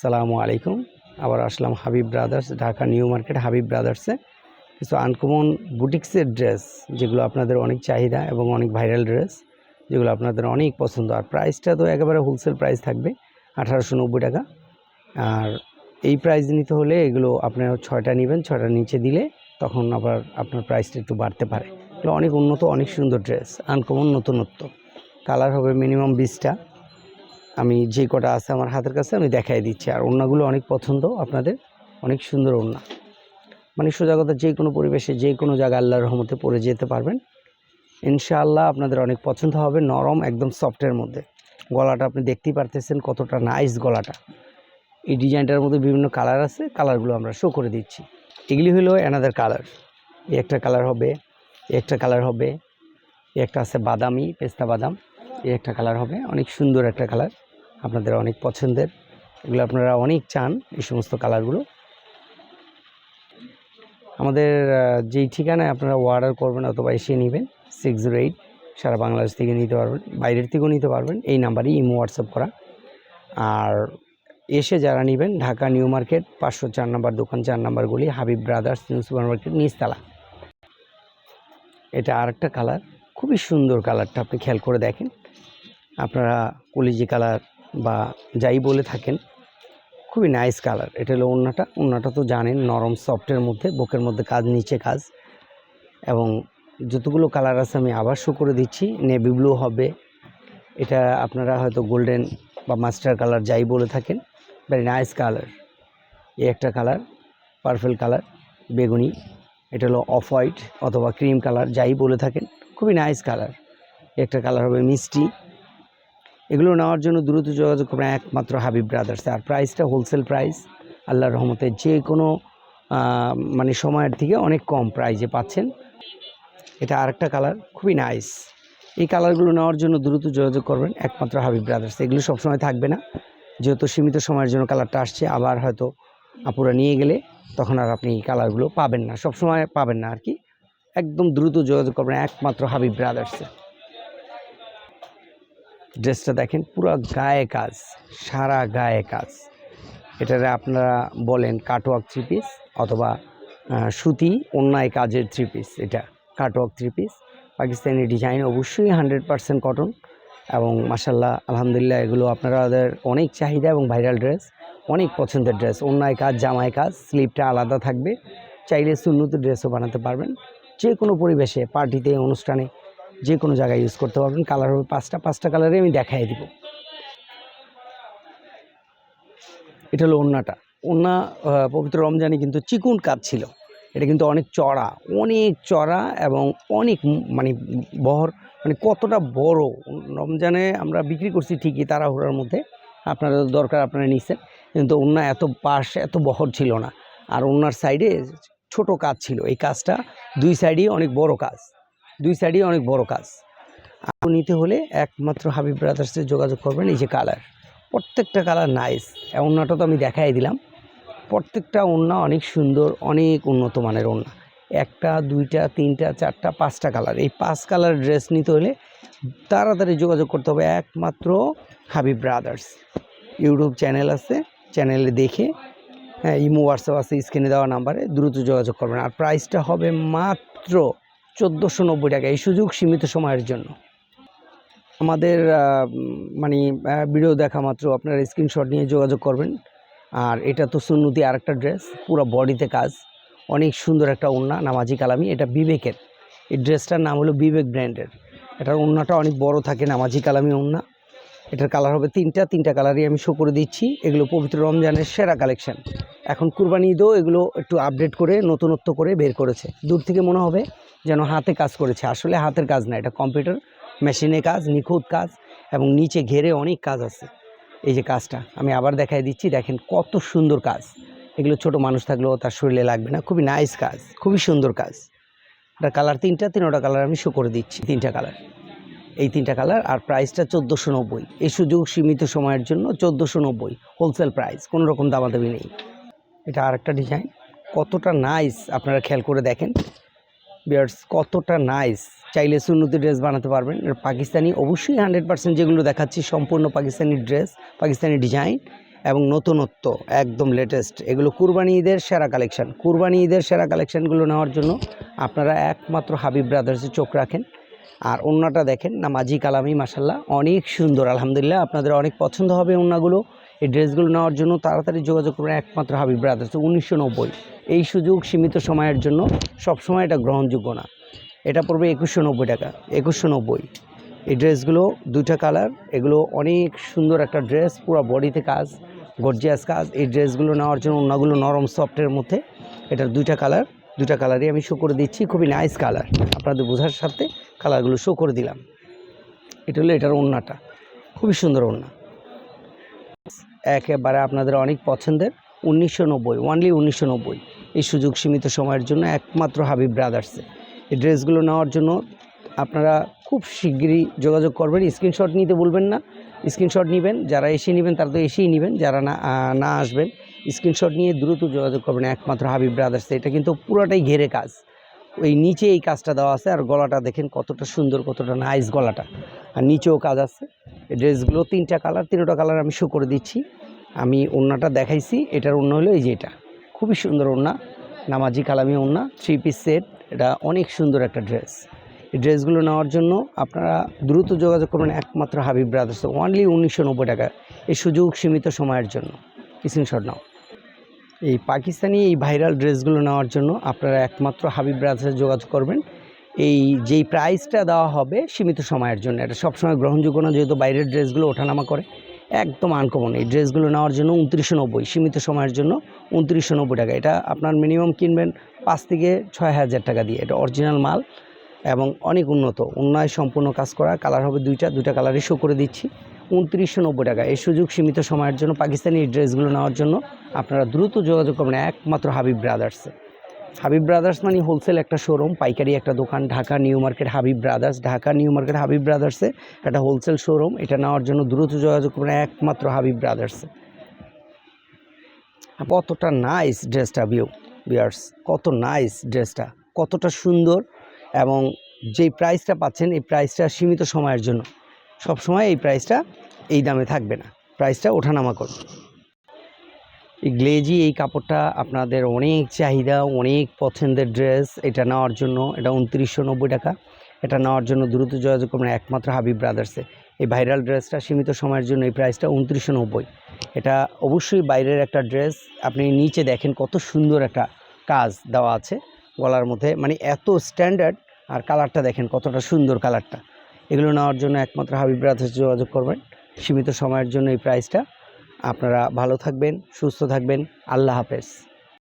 সালামু আলাইকুম। আবার আসলাম Habib brothers, Dhaka new market Habib ব্রাদার্সে। কিছু আনকমন বুটিক্সের ড্রেস, যেগুলো আপনাদের অনেক চাহিদা এবং অনেক ভাইরাল ড্রেস, যেগুলো আপনাদের অনেক পছন্দ। আর প্রাইসটা তো একেবারে হোলসেল প্রাইস থাকবে, আঠারোশো নব্বই টাকা। আর এই প্রাইস নিতে হলে এগুলো আপনার ছয়টা নেবেন, ছয়টা নিচে দিলে তখন আবার আপনার প্রাইসটা একটু বাড়তে পারে। এগুলো অনেক উন্নত, অনেক সুন্দর ড্রেস, আনকমন নতুনত্ব। কালার হবে মিনিমাম বিশটা। আমি যে কটা আছে আমার হাতের কাছে আমি দেখাই দিচ্ছি। আর ওড়নাগুলো অনেক পছন্দ, আপনাদের অনেক সুন্দর ওড়না। মানে সোজা কথা, যে কোনো পরিবেশে, যে কোনো জায়গায় আল্লাহর রহমতে পরে যেতে পারবেন। ইনশাআল্লাহ আপনাদের অনেক পছন্দ হবে, নরম, একদম সফটের মধ্যে। গলাটা আপনি দেখতেই পারতেছেন কতটা নাইস গলাটা। এই ডিজাইনটার মধ্যে বিভিন্ন কালার আছে, কালারগুলো আমরা শো করে দিচ্ছি। এগুলি হলো অ্যানাদার কালার একটা কালার হবে একটা কালার হবে একটা আছে বাদামি, পেস্তা বাদাম। এই একটা কালার হবে, অনেক সুন্দর একটা কালার আপনাদের অনেক পছন্দের। এগুলো আপনারা অনেক চান এই সমস্ত কালারগুলো আমাদের যেই ঠিকানায় আপনারা অর্ডার করবেন অথবা এসে নেবেন সিক্স জিরো এইট সারা বাংলাদেশ থেকে নিতে পারবেন, বাইরের থেকেও নিতে পারবেন, এই নাম্বারেই ইমো হোয়াটসঅ্যাপ করা। আর এসে যারা নেবেন, ঢাকা নিউ মার্কেট, পাঁচশো চার নাম্বার দোকান, চার নাম্বারগুলি Habib brothers new super market, নিচতলা। এটা আরেকটা কালার খুবই সুন্দর কালারটা আপনি খেয়াল করে দেখেন। আপনারা কলিজি কালার বা যাই বলে থাকেন, খুবই নাইস কালার। এটা হলো ওড়নাটা ওড়নাটা তো জানেন, নরম সফটের মধ্যে, বুকের মধ্যে কাজ, নিচে কাজ। এবং যতগুলো কালার আছে আমি আবার শো করে দিচ্ছি। নেভি ব্লু হবে। এটা আপনারা হয়তো গোল্ডেন বা মাস্টার কালার যাই বলে থাকেন ভেরি নাইস কালার। এই একটা কালার পার্পেল কালার, বেগুনি। এটা হলো অফ হোয়াইট অথবা ক্রিম কালার, যাই বলে থাকেন, খুবই নাইস কালার। একটা কালার হবে মিষ্টি। এগুলো নেওয়ার জন্য দ্রুত যোগাযোগ করবেন একমাত্র হাবিব ব্রাদার্সে আর প্রাইসটা হোলসেল প্রাইস আল্লাহর রহমতে যে কোনো মানে সময়ের থেকে অনেক কম প্রাইজে পাচ্ছেন। এটা আরেকটা কালার খুবই নাইস এই কালারগুলো নেওয়ার জন্য দ্রুত যোগাযোগ করবেন একমাত্র হাবিব ব্রাদার্স এগুলো সবসময় থাকবে না। যেহেতু সীমিত সময়ের জন্য কালারটা আসছে, আবার হয়তো আপুরা নিয়ে গেলে তখন আর আপনি এই কালারগুলো পাবেন না। সবসময় পাবেন না আর কি। একদম দ্রুত যোগাযোগ করবেন একমাত্র হাবিব ব্রাদার্সে ড্রেসটা দেখেন, পুরো গায়ে কাজ, সারা গায়ে কাজ। এটারে আপনারা বলেন কাটওয়ার্ক থ্রি পিস অথবা সুতি অন্যায় কাজের থ্রি পিস এটা cutwork three piece Pakistani design অবশ্যই হান্ড্রেড পারসেন্ট কটন এবং মাসাল্লাহ আলহামদুলিল্লাহ, এগুলো আপনাদের অনেক চাহিদা এবং ভাইরাল ড্রেস অনেক পছন্দের ড্রেস অন্যায় কাজ, জামাই কাজ স্লিপটা আলাদা থাকবে। চাইলে সুন্নত ড্রেসও বানাতে পারবেন। যে কোনো পরিবেশে পার্টিতে অনুষ্ঠানে যে কোনো জায়গায় ইউজ করতে পারবেন। কালার হবে পাঁচটা পাঁচটা কালারে আমি দেখাই দিব। এটা হলো ওন্নাটা। ওন্না পবিত্র রমজানে কিন্তু চিকুন কাজ ছিল। এটা কিন্তু অনেক চড়া অনেক চড়া এবং অনেক মানে বহর মানে কতটা বড়। রমজানে আমরা বিক্রি করছি ঠিকই তাড়াহুড়ার মধ্যে। আপনাদের দরকার আপনারা নিচ্ছেন। কিন্তু ওন্না এত পাশ, এত বহর ছিল না। আর ওনার সাইডে ছোট কাজ ছিল। এই কাজটা দুই সাইডেই অনেক বড় কাজ। দুই সাইডেই অনেক বড় কাজ। আপনি নিতে হলে একমাত্র হাবিব ব্রাদার্সে যোগাযোগ করবেন, এই যে কালার প্রত্যেকটা কালার নাইস ওড়নাটা তো আমি দেখাই দিলাম। প্রত্যেকটা ওড়না অনেক সুন্দর, অনেক উন্নত মানের ওড়না। একটা, দুইটা, তিনটা, চারটা, পাঁচটা কালার এই পাঁচ কালার ড্রেস নিতে হলে তাড়াতাড়ি যোগাযোগ করতে হবে একমাত্র হাবিব ব্রাদার্স ইউটিউব চ্যানেল আছে চ্যানেলে দেখে হ্যাঁ ইমো, হোয়াটসঅ্যাপ আছে স্ক্রিনে দেওয়া নাম্বারে দ্রুত যোগাযোগ করবেন। আর প্রাইসটা হবে মাত্র চোদ্দোশো নব্বই টাকা এই সুযোগ সীমিত সময়ের জন্য। আমাদের মানে ভিডিও দেখা মাত্র, আপনারা স্ক্রিনশট নিয়ে যোগাযোগ করবেন। আর এটা তো সুন্নতি আরেকটা ড্রেস পুরো বডিতে কাজ। অনেক সুন্দর একটা ওড়না, নামাজি কালামি, এটা বিবেকের। এই ড্রেসটার নাম হলো বিবেক ব্র্যান্ডের। এটার ওড়নাটা অনেক বড় থাকে, নামাজি কালামি ওড়না। এটার কালার হবে তিনটা তিনটা কালারই আমি শো করে দিচ্ছি। এগুলো পবিত্র রমজানের সেরা কালেকশন এখন কুরবানি ঈদও এগুলো একটু আপডেট করে, নতুনত্ব করে বের করেছে। দূর থেকে মনে হবে যেন হাতে কাজ করেছে। আসলে হাতের কাজ না, এটা কম্পিউটার, মেশিনে কাজ, নিখুঁত কাজ এবং নিচে ঘেরে অনেক কাজ আছে। এই যে কাজটা, আমি আবার দেখাই দিচ্ছি, দেখেন কত সুন্দর কাজ। এগুলো ছোট মানুষ থাকলেও তার শরীরে লাগবে না, খুবই নাইস কাজ, খুবই সুন্দর কাজ। এটা কালার তিনটা, তিনোটা কালার আমি শো করে দিচ্ছি, তিনটা কালার এই তিনটা কালার আর প্রাইসটা চোদ্দোশো নব্বই। এই সুযোগ সীমিত সময়ের জন্য চোদ্দোশো নব্বই। হোলসেল প্রাইস কোনো রকম দামাদামি নেই। এটা আরেকটা ডিজাইন কতটা নাইস আপনারা খেয়াল করে দেখেন। বিয়ার্স কতটা নাইস চাইলে সুন্নতি ড্রেস বানাতে পারবেন। আর পাকিস্তানি, অবশ্যই হান্ড্রেড পার্সেন্ট যেগুলো দেখাচ্ছি, সম্পূর্ণ পাকিস্তানি ড্রেস পাকিস্তানি ডিজাইন এবং নতুনত্ব, একদম লেটেস্ট এগুলো কুরবানি ঈদের সেরা কালেকশন কুরবানি ঈদের সেরা কালেকশানগুলো নেওয়ার জন্য আপনারা একমাত্র হাবিব ব্রাদার্সে চোখ রাখেন। আর ওন্নাটা দেখেন না নামাজি কালামি মাসাল্লাহ অনেক সুন্দর। আলহামদুলিল্লাহ, আপনাদের অনেক পছন্দ হবে ওন্নাগুলো। এই ড্রেসগুলো নেওয়ার জন্য তাড়াতাড়ি যোগাযোগ করবেন একমাত্র হাবিব ব্রাদার্স, উনিশশো নব্বই। এই সুযোগ সীমিত সময়ের জন্য সবসময় এটা গ্রহণযোগ্য না। এটা পড়বে একুশশো নব্বই টাকা, একুশশো নব্বই। এই ড্রেসগুলো দুইটা কালার, এগুলো অনেক সুন্দর একটা ড্রেস, পুরো বডিতে কাজ, গর্জিয়াস কাজ। এই ড্রেসগুলো নেওয়ার জন্য অন্যগুলো নরম সফটের মধ্যে, এটার দুইটা কালার, দুইটা কালারই আমি শো করে দিচ্ছি, খুবই নাইস কালার। আপনাদের বোঝার সাথে কালারগুলো শো করে দিলাম। এটা হলো এটার ওড়নাটা, খুবই সুন্দর ওড়না। একেবারে আপনাদের অনেক পছন্দের উনিশশো নব্বই ওয়ানলি উনিশশো নব্বই। এই সুযোগ সীমিত সময়ের জন্য একমাত্র হাবিব ব্রাদার্সে এই ড্রেসগুলো নেওয়ার জন্য আপনারা খুব শিগগিরই যোগাযোগ করবেন। স্ক্রিনশট নিতে বলবেন না। স্ক্রিনশট নেবেন, যারা এসে নেবেন তারা তো এসেই নেবেন, যারা না না আসবেন। স্ক্রিনশট নিয়ে দ্রুত যোগাযোগ করবেন একমাত্র হাবিব ব্রাদার্সে এটা কিন্তু পুরোটাই ঘেরে কাজ। ওই নিচে এই কাজটা দেওয়া আছে, আর গলাটা দেখেন কতটা সুন্দর, কতটা নাইস গলাটা। আর নিচেও কাজ আছে। এই ড্রেসগুলো তিনটা কালার তিনটা কালার আমি শো করে দিচ্ছি। আমি ওড়নাটা দেখাইছি, এটার ওড়না হলো এই যে এটা। খুবই সুন্দর ওড়না, নামাজি কালামি ওড়না থ্রি পিস সেট এটা অনেক সুন্দর একটা ড্রেস এই ড্রেসগুলো নেওয়ার জন্য আপনারা দ্রুত যোগাযোগ করবেন একমাত্র হাবিব ব্রাদার্স ওনলি উনিশশো টাকা। এই সুযোগ সীমিত সময়ের জন্য। স্ক্রিনশট নাও। এই পাকিস্তানি এই ভাইরাল ড্রেসগুলো নেওয়ার জন্য আপনারা একমাত্র হাবিব ব্রাদার্সে যোগাযোগ করবেন। এই যেই প্রাইসটা দেওয়া হবে সীমিত সময়ের জন্য, এটা সবসময় গ্রহণযোগ্য না, যেহেতু বাইরের ড্রেসগুলো ওঠানামা করে। একদম আনকমন এই ড্রেসগুলো নেওয়ার জন্য উনত্রিশশো নব্বই, সীমিত সময়ের জন্য উনত্রিশশো নব্বই টাকা। এটা আপনার মিনিমাম কিনবেন পাঁচ থেকে ছয় হাজার টাকা দিয়ে। এটা অরিজিনাল মাল এবং অনেক উন্নত। উন্নয় সম্পূর্ণ কাজ করা কালার হবে দুইটা দুইটা কালারই শো করে দিচ্ছি। উনত্রিশশো নব্বই টাকা। এই সুযোগ সীমিত সময়ের জন্য পাকিস্তানি ড্রেসগুলো নেওয়ার জন্য আপনারা দ্রুত যোগাযোগ করবেন একমাত্র হাবিব ব্রাদার্সে হাবিব ব্রাদার্স মানে হোলসেল একটা শোরুম পাইকারি একটা দোকান, Dhaka new market Habib brothers Dhaka new market Habib ব্রাদার্সে একটা হোলসেল শোরুম এটা নেওয়ার জন্য দ্রুত যোগাযোগ করবেন একমাত্র হাবিব ব্রাদার্সে কতটা নাইস ড্রেসটা বিউ বিয়ার্স কত নাইস ড্রেসটা কতটা সুন্দর এবং যেই প্রাইসটা পাচ্ছেন, এই প্রাইসটা সীমিত সময়ের জন্য। সব সময় এই প্রাইসটা এই দামে থাকবে না। প্রাইসটা ওঠানামা করবে এই গ্লেজি এই কাপড়টা আপনাদের অনেক চাহিদা, অনেক পছন্দের ড্রেস এটা নেওয়ার জন্য, এটা উনত্রিশশো নব্বই টাকা। এটা নেওয়ার জন্য দ্রুত যোগাযোগ করবেন একমাত্র হাবিব ব্রাদার্সে এই ভাইরাল ড্রেসটা সীমিত সময়ের জন্য এই প্রাইসটা উনত্রিশশো নব্বই। এটা অবশ্যই বাইরের একটা ড্রেস আপনি নিচে দেখেন কত সুন্দর একটা কাজ দেওয়া আছে গলার মধ্যে। মানে এত স্ট্যান্ডার্ড আর কালারটা দেখেন কতটা সুন্দর কালারটা এগুলো নেওয়ার জন্য একমাত্র হাবিব ব্রাদার্সে যোগাযোগ করবেন। সীমিত সময়ের জন্য এই প্রাইসটা আপনারা ভালো থাকবেন, সুস্থ থাকবেন। আল্লাহ হাফেজ।